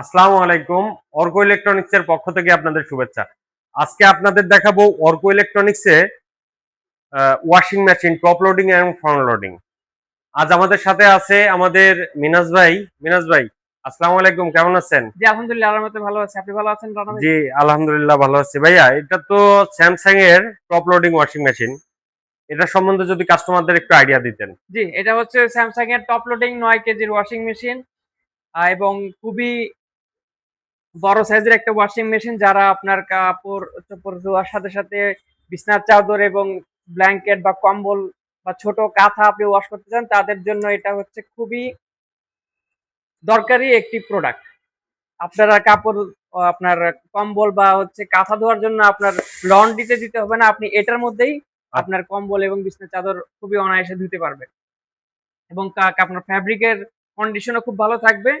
আসসালামু আলাইকুম। অর্ক ইলেকট্রনিক্স এর পক্ষ থেকে আপনাদের শুভেচ্ছা। আজকে আপনাদের দেখাবো অর্ক ইলেকট্রনিক্স এ ওয়াশিং মেশিন টপ লোডিং এবং ফ্রন্ট লোডিং আজ আমাদের সাথে আছে আমাদের মিনাজ ভাই। মিনাজ ভাই আসসালামু আলাইকুম কেমন আছেন? জি আলহামদুলিল্লাহ আল্লাহর মতে ভালো আছে। আপনি ভালো আছেন রানা জি আলহামদুলিল্লাহ ভালো আছি। ভাইয়া এটা তো স্যামসাং এর টপ লোডিং ওয়াশিং মেশিন এটা সম্বন্ধে যদি কাস্টমারদের একটু আইডিয়া দিতেন। জি এটা হচ্ছে স্যামসাং এর টপ লোডিং নয় কেজির ওয়াশিং মেশিন এবং খুবই বড় সাইজের একটা ওয়াশিং মেশিন যারা আপনার কাপড়, চোপড় ধোয়ার সাথে সাথে বিছনার চাদর এবং ব্ল্যাঙ্কেট বা কম্বল বা ছোট কাঁথা আপনি ওয়াশ করতে চান, তাদের জন্য এটা হচ্ছে খুবই দরকারি একটি প্রোডাক্ট আপনারা কাপড় আপনার কম্বল বা হচ্ছে কাঁথা ধোয়ার জন্য আপনার লন্ড্রিতে দিতে হবে না, আপনি এটার মধ্যেই আপনার কম্বল এবং বিছনার চাদর খুবই অনায়াসে ধুতে পারবেন। এবং আপনার ফ্যাব্রিকের কন্ডিশনও খুব ভালো থাকবে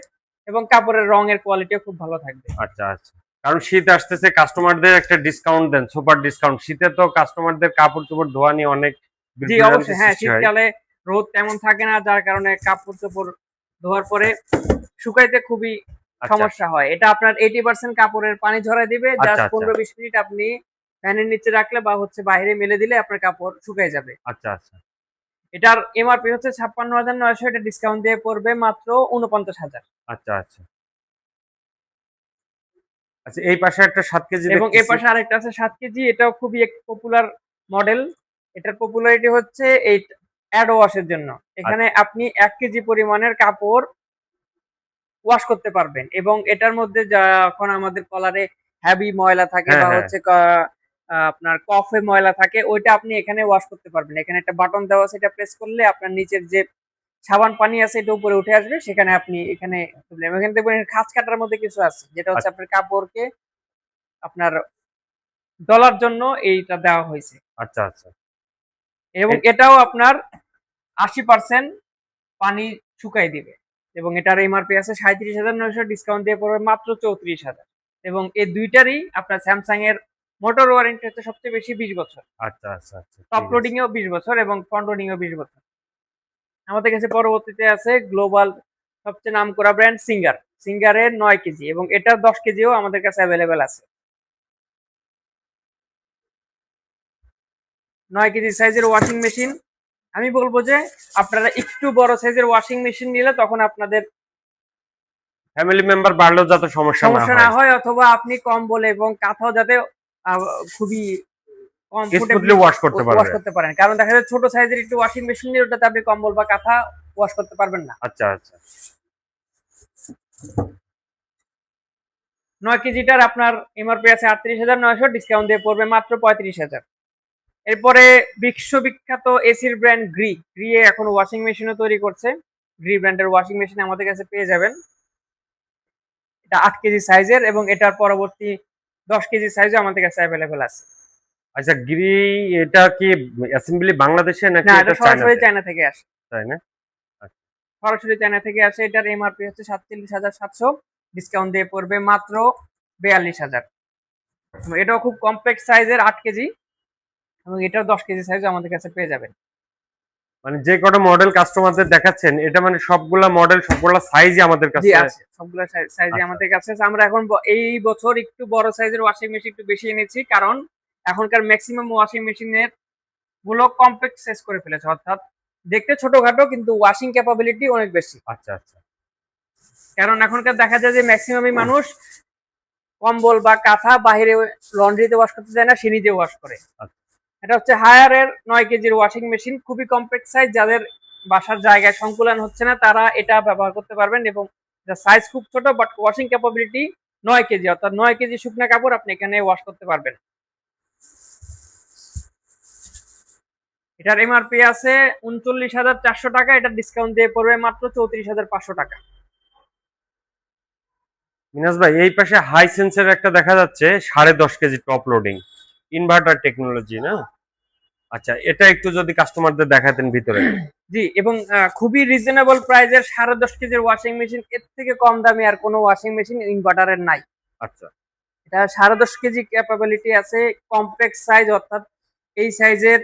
এবং কাপড়ের রঙের কোয়ালিটিও খুব ভালো থাকবে। আচ্ছা আচ্ছা। কারণ শীত আসতেছে কাস্টমারদের একটা ডিসকাউন্ট দেন সুপার ডিসকাউন্ট শীতে তো কাস্টমারদের কাপড় চোপড় ধোয়া নিয়ে অনেক জি অবশ্যই হ্যাঁ শীতকালে রোদ তেমন থাকে না যার কারণে কাপড় চোপড় ধোয়ার পরে শুকাইতে খুবই আচ্ছা, সমস্যা হয়। এটা আপনার এইটি পার্সেন্ট কাপড়ের পানি ঝরাই দিবে আচ্ছা, জাস্ট আচ্ছা। পনেরো বিশ মিনিট আপনি ফ্যানের নিচে রাখলে বা হচ্ছে বাইরে মেলে দিলে আপনার কাপড় শুকাই যাবে। আচ্ছা আচ্ছা। এটার এমআরপি হচ্ছে ছাপ্পান্ন হাজার নয়শো এটা ডিসকাউন্ট দিয়ে পড়বে মাত্র উনপঞ্চাশ হাজার। আচ্ছা আচ্ছা। আচ্ছা এই পাশে একটা সাত কেজি এবং এর পাশে আরেকটা আছে সাত কেজি এটাও খুবই এক পপুলার মডেল এটার পপুলারিটি হচ্ছে এই অ্যাড ওয়াশের জন্য। এখানে আচ্ছা। আপনি এক কেজি পরিমাণের কাপড় ওয়াশ করতে পারবেন এবং এটার মধ্যে যখন আমাদের কলারে হ্যাভি ময়লা থাকে হ্যাঁ, বা হ্যাঁ। হচ্ছে আপনার কফে ময়লা থাকে ওইটা আপনি এখানে ওয়াশ করতে পারবেন। এখানে একটা বাটন দেওয়া আছে এটা প্রেস করলে আপনার নিচের যে সাবান পানি আছে এটা উপরে উঠে আসবে সেখানে আপনি এখানে। এখানে দেখবেন খাঁজ কাটার মধ্যে কিছু আছে যেটা হচ্ছে আপনার কাপড়কে আপনার ডলার জন্য এইটা দেওয়া হয়েছে। আচ্ছা আচ্ছা। এবং এটাও আপনার আশি পার্সেন্ট পানি শুকাই দিবে। এবং এটার এমআরপি আছে সাঁত্রিশ হাজার নয়শো ডিসকাউন্ট দিয়ে পড়বে মাত্র চৌত্রিশ হাজার। এবং এই দুইটারই আপনার স্যামসাং এর মোটর ওয়ারেন্টি হচ্ছে সবচেয়ে বেশি বিশ বছর। আচ্ছা আচ্ছা আচ্ছা টপ লোডিং এও বিশ বছর এবং ফ্রন্ট লোডিং এও বিশ বছর। আমাদের কাছে পরবর্তীতে আছে গ্লোবাল সবচেয়ে নাম করা ব্র্যান্ড সিঙ্গার সিঙ্গারের নয় কেজি এবং এটা দশ কেজিও আমাদের কাছে অ্যাভেলেবেল আছে। নয় কেজি সাইজের ওয়াশিং মেশিন আমি বলব যে আপনারা একটু বড় সাইজের ওয়াশিং মেশিন নিলে তখন আপনাদের ফ্যামিলি মেম্বার বাড়লেও যাতে সমস্যা না সমস্যা না হয় অথবা আপনি কম্বল এবং কাঁথাও যাতে খুবই ওয়াশ করতে ওয়াশ করতে পারেন। কারণ দেখা যায় ছোট সাইজের একটু ওয়াশিং মেশিন নিয়ে ওটাতে আপনি কম্বল বা কাঁথা ওয়াশ করতে পারবেন না। আচ্ছা আচ্ছা। নয় কেজিটার আপনার এমআরপি আছে আটত্রিশ হাজার নয়শো ডিসকাউন্ট দিয়ে পড়বে মাত্র পঁয়ত্রিশ হাজার। এরপরে বিশ্ববিখ্যাত এসির ব্র্যান্ড গ্রি গ্রি এখন ওয়াশিং মেশিনও তৈরি করছে। গ্রি ব্র্যান্ডের ওয়াশিং মেশিন আমাদের কাছে পেয়ে যাবেন। এটা আট কেজি সাইজের এবং এটার পরবর্তী দশ কেজি সাইজও আমাদের কাছে অ্যাভেলেবেল আছে। আচ্ছা গিরি এটা কি অ্যাসেম্বলি বাংলাদেশে নাকি এটা সরাসরি চায়না থেকে আসে। তাই না? সরাসরি চায়না থেকে আসে। এটার এমআরপি হচ্ছে সাতচল্লিশ হাজার সাতশো। ডিসকাউন্ট দিয়ে পড়বে মাত্র বিয়াল্লিশ হাজার। এটাও খুব কমপ্লেক্স সাইজের আট কেজি। এবং এটাও দশ কেজি সাইজ আমাদের কাছে পেয়ে যাবেন। মানে যে কটা মডেল কাস্টমারদের দেখাচ্ছেন এটা মানে সবগুলা মডেল সবগুলা সাইজই আমাদের কাছে আছে। সবগুলো সাইজে আচ্ছা। আমাদের কাছে আছে। আমরা এখন এই বছর একটু বড় সাইজের ওয়াশিং মেশিন একটু বেশি এনেছি কারণ এখনকার ম্যাক্সিমাম ওয়াশিং মেশিনেরগুলো কমপ্লেক্স সাইজ করে ফেলেছে অর্থাৎ দেখতে ছোটখাটো কিন্তু ওয়াশিং ক্যাপাবিলিটি অনেক বেশি। আচ্ছা আচ্ছা। কারণ এখনকার দেখা যায় যে ম্যাক্সিমামই মানুষ কম্বল বা কাঁথা বাইরে লন্ড্রিতে ওয়াশ করতে যায় না সে নিজে ওয়াশ করে। আচ্ছা। এটা হচ্ছে হায়ার এর নয় কেজির ওয়াশিং মেশিন খুবই কমপ্লেক্স সাইজ যাদের বাসার জায়গায় সংকুলন হচ্ছে না, তারা এটা ব্যবহার করতে পারবেন এবং সাইজ খুব ছোট বাট ওয়াশিং ক্যাপাবিলিটি নয় কেজি, অর্থাৎ নয় কেজি শুকনা কাপড় আপনি এখানে ওয়াশ করতে পারবেন। এটার এমআরপি আছে উনচল্লিশ হাজার চারশো টাকা, এটা ডিসকাউন্ট দিয়ে পড়বে মাত্র চৌত্রিশ হাজার পাঁচশো টাকা। মিনাজ ভাই, এই পাশে হাই সেন্সের একটা দেখা যাচ্ছে, সাড়ে দশ KG top loading inverter technology না? আচ্ছা এটা একটু যদি কাস্টমারদের দেখাতেন ভিতরে। জি এবং খুবই রিজনেবল প্রাইজের সাড়ে দশ কেজির ওয়াশিং মেশিন এর থেকে কম দামে আর কোনো ওয়াশিং মেশিন ইনভার্টারের নাই। আচ্ছা। এটা সাড়ে দশ কেজি ক্যাপাবিলিটি আছে কমপ্লেক্স সাইজ অর্থাৎ এই সাইজের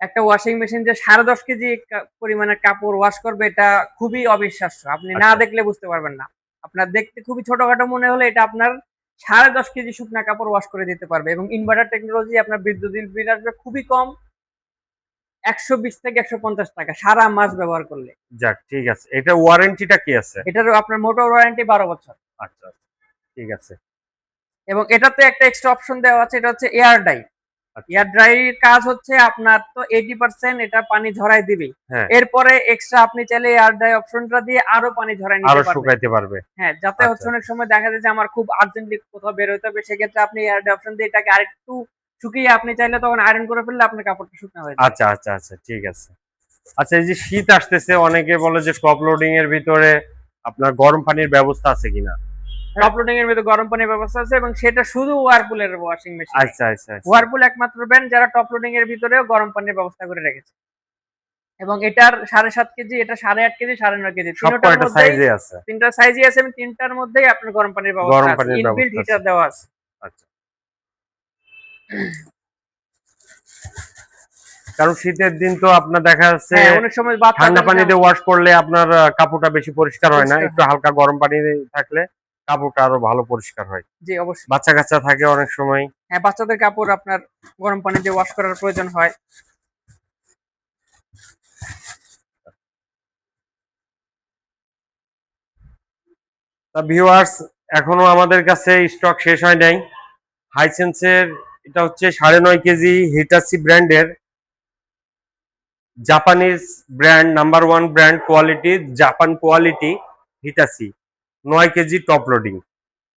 একটা ওয়াশিং মেশিন যে সাড়ে দশ কেজি পরিমাণের কাপড় ওয়াশ করবে এটা খুবই অবিশ্বাস্য। আপনি না আচ্ছা। দেখলে বুঝতে পারবেন না। আপনার দেখতে খুবই ছোটখাটো মনে হলে এটা আপনার সাড়ে দশ কেজি শুকনা কাপড় ওয়াশ করে দিতে পারবে এবং ইনভার্টার টেকনোলজি আপনার বিদ্যুৎ বিল আসবে খুবই কম। একশো বিশ থেকে একশো পঞ্চাশ টাকা সারা মাস ব্যবহার করলে। যাক ঠিক আছে। এটা ওয়ারেন্টিটা কি আছে? এটার আপনার মোটর ওয়ারেন্টি বারো বছর। আচ্ছা আচ্ছা। ঠিক আছে। এবং এটাতে একটা এক্সট্রা অপশন দেওয়া আছে এটা হচ্ছে এয়ার ডাই। এয়ার ড্রাইয়ের কাজ হচ্ছে আপনার তো এইটি পার্সেন্ট এটা পানি ঝরাই দিবে। হ্যাঁ। এরপরে এক্সট্রা আপনি চাইলে এয়ার ড্রাই অপশনটা দিয়ে আরও পানি ঝরাই নিতে পারবেন। শুকাইতে পারবে। হ্যাঁ যাতে আচ্ছা। হচ্ছে অনেক সময় দেখা যায় যে আমার খুব আর্জেন্টলি কোথাও বের হতে হবে সেক্ষেত্রে আপনি এয়ার ড্রাই অপশন দিয়ে এটাকে আরেকটু শুকিয়ে আপনি চাইলে তখন আয়রন করে ফেললে আপনার কাপড়টা শুকনো হয়ে যাবে। আচ্ছা আচ্ছা আচ্ছা ঠিক আছে। আচ্ছা এই যে শীত আসতেছে অনেকে বলে যে টপ লোডিং এর ভিতরে আপনার গরম পানির ব্যবস্থা আছে কিনা? টপ লোডিং এর ভিতরে গরম পানির ব্যবস্থা আছে এবং সেটা শুধু ওয়ারপুলের ওয়াশিং মেশিন আচ্ছা আচ্ছা আচ্ছা। ওয়ারপুল একমাত্র ব্র্যান্ড যারা টপ লোডিং এর ভিতরেও গরম পানির ব্যবস্থা করে রেখেছে। এবং এটার সাড়ে সাত কেজি এটা সাড়ে আট কেজি সাড়ে নয় কেজি তিনটার তিনটা সাইজই আছে এবং তিনটার মধ্যেই আপনার গরম পানির ব্যবস্থা আছে। ইনবিল্ট হিটার দেওয়া আছে। আচ্ছা। কারণ শীতের দিন তো আপনার দেখা যাচ্ছে হ্যাঁ অনেক সময় ঠান্ডা পানিতে ওয়াশ করলে আপনার কাপড়টা বেশি পরিষ্কার হয় না। একটু হালকা গরম পানি থাকলে কাপড়টা আরও ভালো পরিষ্কার হয়। জি অবশ্যই। বাচ্চা কাচ্চা থাকে অনেক সময়। হ্যাঁ বাচ্চাদের কাপড় আপনার গরম পানি দিয়ে ওয়াশ করার প্রয়োজন হয়। তা ভিউয়ার্স এখনও আমাদের কাছে স্টক শেষ হয় নাই। হাইসেন্সের এটা হচ্ছে সাড়ে নয় কেজি হিটাসি ব্র্যান্ডের Japanese brand number one brand quality Japan quality Hitachi নয় কেজি টপ লোডিং।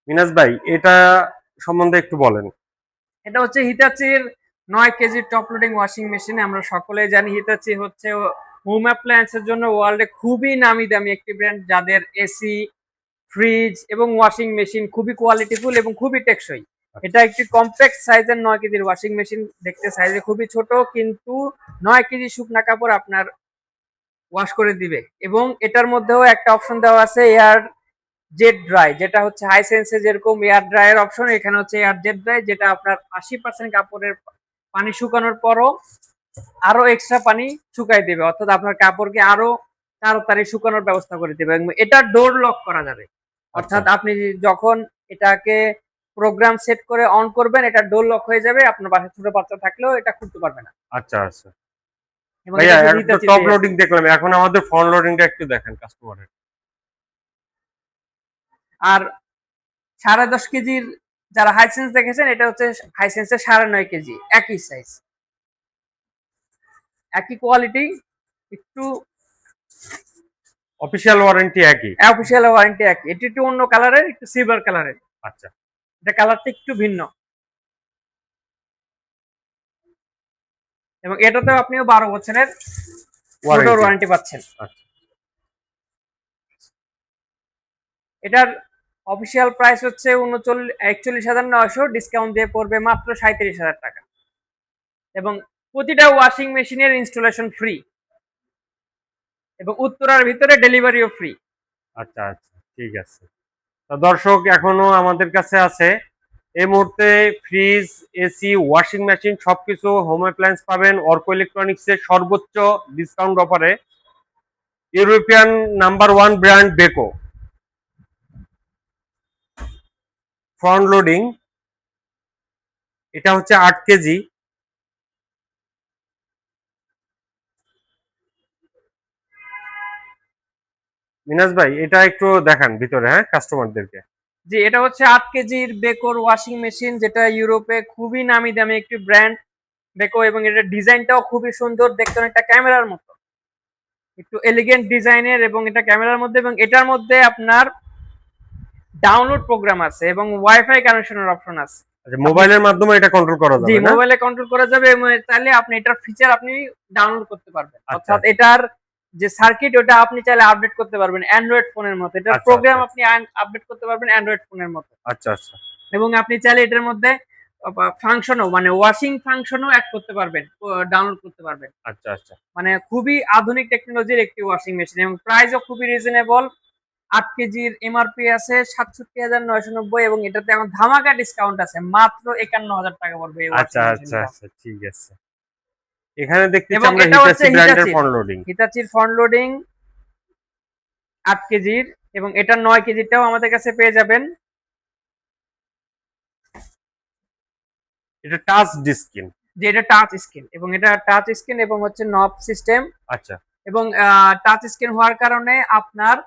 মিনাজ ভাই এটা সম্বন্ধে একটু বলেন। এটা হচ্ছে হিতাচির নয় KG top loading washing machine আমরা সকলেই জানি হিতাচি হচ্ছে হোম অ্যাপ্লায়েন্সের জন্য ওয়ার্ল্ডে খুবই নামি দামি একটি ব্র্যান্ড যাদের এসি ফ্রিজ এবং ওয়াশিং মেশিন খুবই কোয়ালিটিফুল এবং খুবই টেকসই। এটা একটি কম্প্যাক্ট সাইজের নয় কেজির ওয়াশিং মেশিন দেখতে সাইজে খুবই ছোট কিন্তু নয় কেজি শুকনা কাপড় আপনার ওয়াশ করে দিবে। এবং এটার মধ্যেও একটা অপশন দেওয়া আছে এয়ার জেট ড্রাই যেটা হচ্ছে হাই সেন্সে যেরকম এয়ার ড্রাইয়ের অপশন এখানে হচ্ছে এয়ার জেট ড্রাই যেটা আপনার আশি পার্সেন্ট কাপড়ের পানি শুকানোর পরও আরও এক্সট্রা পানি শুকাই দেবে অর্থাৎ আপনার কাপড়কে আরও তাড়াতাড়ি শুকানোর ব্যবস্থা করে দেবে এটা ডোর লক করা যাবে। অর্থাৎ আপনি যখন এটাকে প্রোগ্রাম সেট করে অন করবেন এটা ডোর লক হয়ে যাবে আপনার বাসায় ছোট বাচ্চা থাকলেও এটা খুলতে পারবে না। আচ্ছা আচ্ছা। ভাইয়া টপ লোডিং দেখলাম এখন আমাদের ফ্রন্ট লোডিংটা একটু দেখেন কাস্টমারের আর সাড়ে দশ কেজির যারা হাইসেন্স দেখেছেন এটা হচ্ছে হাইসেন্সের সাড়ে নয় কেজি একই সাইজ একই কোয়ালিটি একটু অফিসিয়াল ওয়ারেন্টি একই? অফিসিয়াল ওয়ারেন্টি একই। এটি একটু অন্য কালারের একটু সিলভার কালারের আচ্ছা। এটা কালারটা একটু ভিন্ন। এবং এটাতেও আপনিও বারো বছরের। ওয়ারেন্টি পাচ্ছেন। আচ্ছা। এটার অফিসিয়াল প্রাইস হচ্ছে উনচল্লিশ, একচল্লিশ হাজার নয়শো। ডিসকাউন্ট দিয়ে পড়বে মাত্র সাঁত্রিশ হাজার টাকা। এবং প্রতিটা ওয়াশিং মেশিনের ইনস্টলেশন ফ্রি এবং উত্তরার ভিতরে ডেলিভারিও ফ্রি আচ্ছা আচ্ছা ঠিক আছে। তো দর্শক, এখনও আমাদের কাছে আছে। এই মুহূর্তে ফ্রিজ এসি ওয়াশিং মেশিন সবকিছু হোম অ্যাপ্লায়েন্স পাবেন। অর্কো ইলেকট্রনিক্স এর সর্বোচ্চ ডিসকাউন্ট অফারে European number one brand Beko front loading এটা হচ্ছে আট কেজি। মিনাজ ভাই, এটা একটু দেখান ভিতরে হ্যাঁ কাস্টমারদেরকে জি, এটা হচ্ছে আট কেজির বেকোর ওয়াশিং মেশিন যেটা ইউরোপে খুবই নামি দামি একটি ব্র্যান্ড বেকো, এবং এটার ডিজাইনটাও খুবই সুন্দর, দেখতে অনেকটা ক্যামেরার মতো। একটু এলিগেন্ট ডিজাইনের এবং এটা ক্যামেরার মধ্যে, এবং এটার মধ্যে আপনার ডাউনলোড প্রোগ্রাম আছে এবং ওয়াইফাই কানেকশনের অপশন আছে। আচ্ছা মোবাইলের মাধ্যমে এটা কন্ট্রোল করা জি যাবে না? মোবাইলে কন্ট্রোল করা যাবে চাইলে আপনি এটার ফিচার আপনি ডাউনলোড করতে পারবেন। আচ্ছা। অর্থাৎ এটার যে সার্কিট ওটা আপনি চাইলে আপডেট করতে পারবেন অ্যান্ড্রয়েড ফোনের মতো। এটার প্রোগ্রাম আচ্ছা। আপনি আপডেট করতে পারবেন অ্যান্ড্রয়েড ফোনের মতো। আচ্ছা আচ্ছা। এবং আপনি চাইলে এটার মধ্যে ফাংশনও মানে ওয়াশিং ফাংশনও অ্যাড করতে পারবেন ডাউনলোড করতে পারবেন। আচ্ছা আচ্ছা। মানে খুবই আধুনিক টেকনোলজির একটি ওয়াশিং মেশিন এবং প্রাইসও খুবই রিজনেবল আট কেজির এমআরপি আছে সাতষট্টি হাজার নয়শো নব্বই এবং এটাতে এখন ধামাকা ডিসকাউন্ট আছে মাত্র একান্ন হাজার টাকা পড়বে আচ্ছা আচ্ছা আচ্ছা ঠিক আছে। এখানে দেখতেছি এবং আমরা এটা হচ্ছে হিটাচি ব্র্যান্ডের ফ্রন্ট লোডিং হিতাচির ফ্রন্ট লোডিং আট কেজির এবং এটা নয় কেজিটাও আমাদের কাছে পেয়ে যাবেন। এটা টাচ ডিসকিন যে এটা টাচ স্ক্রিন এবং এটা টাচ স্ক্রিন এবং হচ্ছে নব সিস্টেম আচ্ছা। এবং টাচ স্ক্রিন হওয়ার কারণে আপনার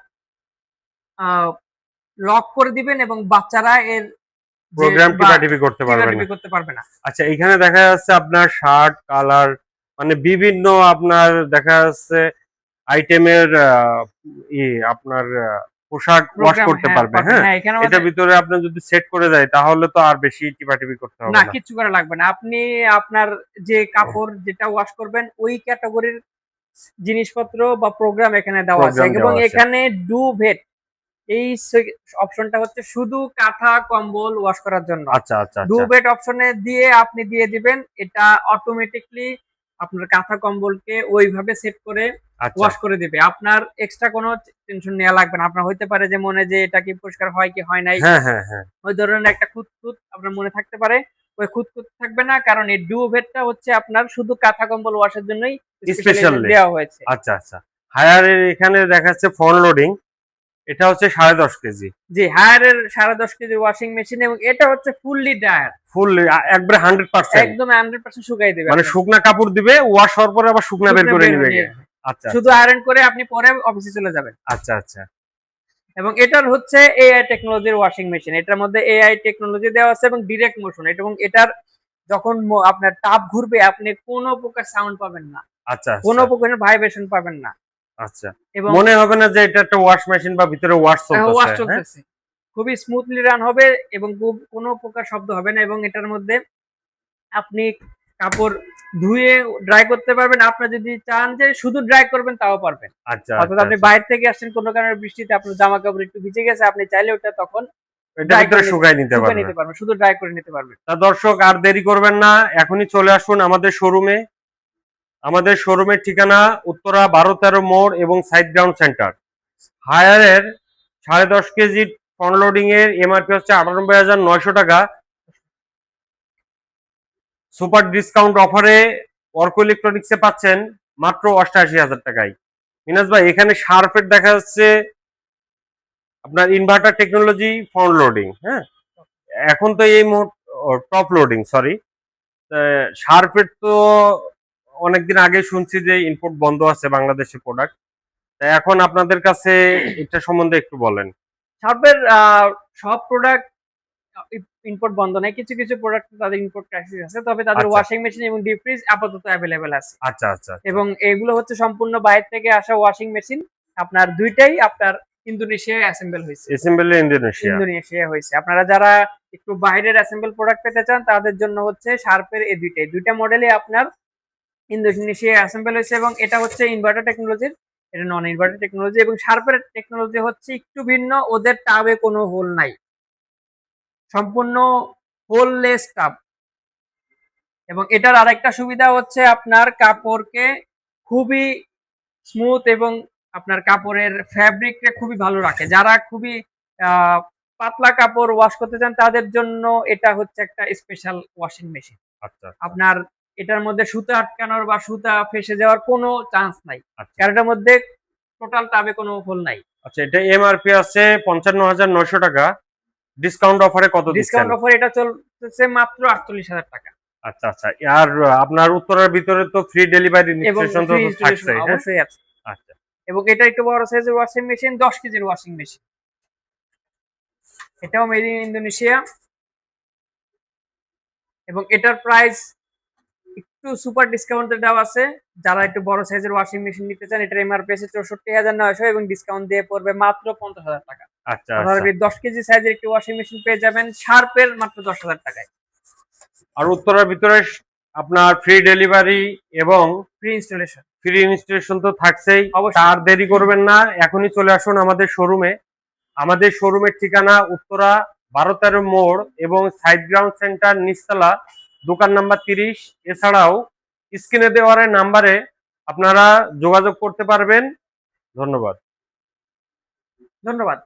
লক করে দিবেন এবং বাচ্চারা এর প্রোগ্রাম টিপাটিপি করতে পারবেন টিপাটিপি করতে পারবে না। আচ্ছা এখানে দেখা যাচ্ছে আপনার শার্ট কালার মানে বিভিন্ন আপনার দেখা যাচ্ছে আইটেমের ই আপনার পোশাক ওয়াশ করতে হ্যাঁ, পারবে পারবেন। হ্যাঁ? হ্যাঁ, এখানে ভিতরে আপনি যদি সেট করে দেয় তাহলে তো আর বেশি টিপাটিপি করতে হবে না না। কিচ্ছু করা লাগবে না। আপনি আপনার যে কাপড় যেটা ওয়াশ করবেন ওই ক্যাটাগরির জিনিসপত্র বা প্রোগ্রাম এখানে দেওয়া আছে। এবং এখানে ডু ভেট এই অপশনটা হচ্ছে শুধু কাঁথা কম্বল ওয়াশ করার জন্য। আচ্ছা আচ্ছা ডু আচ্ছা বেড অপশনে দিয়ে আপনি দিয়ে দিবেন এটা অটোমেটিকলি আপনার কাঁথা কম্বলকে ওইভাবে সেট করে আচ্ছা। ওয়াশ করে দিবে। আপনার এক্সট্রা কোনো টেনশন নেওয়া লাগবে না। আপনার হইতে পারে যে মনে যে এটা কি পরিষ্কার হয় কি হয় নাই। হ্যাঁ হ্যাঁ হ্যাঁ। ওই ধরনের একটা খুঁতখুত আপনার মনে থাকতে পারে। ওই খুঁতখুত থাকবে না কারণ এই ডু ভেটটা হচ্ছে আপনার শুধু কাঁথা কম্বল ওয়াশের জন্যই। স্পেশালি দেওয়া হয়েছে। আচ্ছা আচ্ছা। হায়ারের এখানে দেখাচ্ছে ফ্রন্ট লোডিং এটা হচ্ছে সাড়ে দশ কেজি। জি হায়ারের সাড়ে দশ কেজি ওয়াশিং মেশিন এবং এটা হচ্ছে ফুললি ডায়ার ফুল একবারে হান্ড্রেড পার্সেন্ট একদম হান্ড্রেড পার্সেন্ট শুকাই দেবে। মানে। শুকনা কাপড় দিবে ওয়াশ হওয়ার পরে আবার শুকনা বের করে নিবে আচ্ছা। শুধু আয়রন করে আপনি পরে অফিসে চলে যাবেন। আচ্ছা আচ্ছা। এবং এটার হচ্ছে এআই টেকনোলজির ওয়াশিং মেশিন এটার মধ্যে এআই টেকনোলজি দেওয়া আছে এবং ডিরেক্ট মোশন এবং এটার যখন আপনার তাপ ঘুরবে আপনি কোনো প্রকার সাউন্ড পাবেন না। আচ্ছা কোনো আচ্ছা, প্রকার ভাইব্রেশন পাবেন না। আচ্ছা। এবং মনে হবে না যে এটা একটা ওয়াশ মেশিন বা ভিতরে ওয়াশ চলতেছে হ্যাঁ? খুবই স্মুথলি রান হবে এবং কোনো প্রকার শব্দ হবে না এবং এটার মধ্যে আপনি কাপড় ধুয়ে ড্রাই করতে পারবেন। আপনার যদি চান যে শুধু ড্রাই করবেন তাও পারবেন। আচ্ছা অর্থাৎ আচ্ছা, আপনি আচ্ছা। বাইরে থেকে আসছেন কোনো কারণে বৃষ্টিতে আপনার জামা কাপড় একটু ভিজে গেছে আপনি চাইলে ওটা তখন শুধু ড্রাই করে নিতে পারবেন। দর্শক আর দেরি করবেন না এখনই চলে আসুন আমাদের শোরুমে আমাদের শোরুমের ঠিকানা উত্তরা বারো তেরো মোড় এবং সাইড গ্রাউন্ড সেন্টার। হায়ারের সাড়ে দশ কেজি ফ্রন্ট লোডিং এর এমআরপি হচ্ছে আটানব্বই হাজার নয়শো টাকা। সুপার ডিসকাউন্ট অফারে অর্ক ইলেকট্রনিক্স পাচ্ছেন মাত্র অষ্টাশি হাজার টাকায়। মিনাজ ভাই, এখানে শার্পের দেখা যাচ্ছে আপনার ইনভার্টার টেকনোলজি ফ্রন্ট লোডিং হ্যাঁ? এখন তো এই টপ লোডিং সরি শার্পের তো অনেকদিন আগে শুনছি যে ইনপুট বন্ধ আছে বাংলাদেশে প্রোডাক্ট এখন আপনাদের কাছে এটা সম্বন্ধে একটু বলেন। শার্পের সব প্রোডাক্ট ইম্পোর্ট বন্ধ নাই। কিছু কিছু প্রোডাক্ট তাদের ইম্পোর্ট ক্রাইসিস আছে তবে তাদের আচ্ছা। ওয়াশিং মেশিন এবং ডিপ ফ্রিজ আপাতত অ্যাভেলেবেল আছে। আচ্ছা আচ্ছা এবং এগুলো হচ্ছে সম্পূর্ণ বাইরে থেকে আসা ওয়াশিং মেশিন আপনার দুইটাই আপনার ইন্দোনেশিয়ায় অ্যাসেম্বল হয়েছে। Assembly Indonesia. ইন্দোনেশিয়া হয়েছে। আপনারা যারা একটু বাইরের অ্যাসেম্বল প্রোডাক্ট পেতে চান তাদের জন্য হচ্ছে শার্পের এই দুইটাই। দুইটা মডেলই আপনার ইন্দোনেশিয়া অ্যাসেম্বল হয়েছে এবং এটা হচ্ছে ইনভার্টার টেকনোলজির এটা নন ইনভার্টার টেকনোলজি এবং শার্পের টেকনোলজি হচ্ছে একটু ভিন্ন ওদের টাবে কোনো হোল নাই। সম্পূর্ণ হোললেস টাব এবং এটার আরেকটা সুবিধা হচ্ছে আপনার কাপড়কে খুবই স্মুথ এবং আপনার কাপড়ের ফ্যাব্রিককে খুবই ভালো রাখে। যারা খুবই আহ, পাতলা কাপড় ওয়াশ করতে চান তাদের জন্য এটা হচ্ছে একটা স্পেশাল ওয়াশিং মেশিন আপনার এটার মধ্যে সুতা আটকানোর বা সুতা ফেসে যাওয়ার কোনো চান্স নাই। আচ্ছা। কারণ এটার মধ্যে টোটাল টাবে কোনো হোল নাই। আচ্ছা এটা এমআরপি আছে পঞ্চান্ন হাজার নয়শো টাকা। ডিসকাউন্ট অফারে কত ডিসকাউন্ট অফার এটা চলতেছে মাত্র আটচল্লিশ হাজার টাকা। আচ্ছা আচ্ছা। আর আপনার উত্তরের ভিতরে তো ফ্রি ডেলিভারি ইনস্টলেশন তো থাকছে অবশ্যই আছে। আচ্ছা। এবং এটা একটু বড় সাইজের ওয়াশিং মেশিন দশ কেজির ওয়াশিং মেশিন এটাও মেড ইন ইন্দোনেশিয়া এবং এটার প্রাইস একটু সুপার ডিসকাউন্টে দেওয়া আছে। যারা একটু বড় সাইজের ওয়াশিং মেশিন নিতে চান এটার এমআরপি আছে চৌষট্টি হাজার নয়শো এবং ডিসকাউন্ট দিয়ে পড়বে মাত্র পঞ্চাশ হাজার টাকা। আচ্ছা আচ্ছা। দশ কেজি সাইজের একটি ওয়াশিং মেশিন পেয়ে যাবেন শার্পের মাত্র দশ হাজার টাকায়। আর উত্তরের ভিতরে আপনার ফ্রি ডেলিভারি এবং ফ্রি ইনস্টলেশন ফ্রি ইনস্টলেশন তো থাকছেই অবশ্যই। তার দেরি করবেন না। এখনই চলে আসুন আমাদের শোরুমে আমাদের শোরুমের ঠিকানা উত্তরা বারো তেরো মোড় এবং সাইড গ্রাউন্ড সেন্টার নিচতলা দোকান নাম্বার তিরিশ। এছাড়াও স্ক্রিনে দেওয়ার নাম্বারে আপনারা যোগাযোগ করতে পারবেন। ধন্যবাদ। ধন্যবাদ।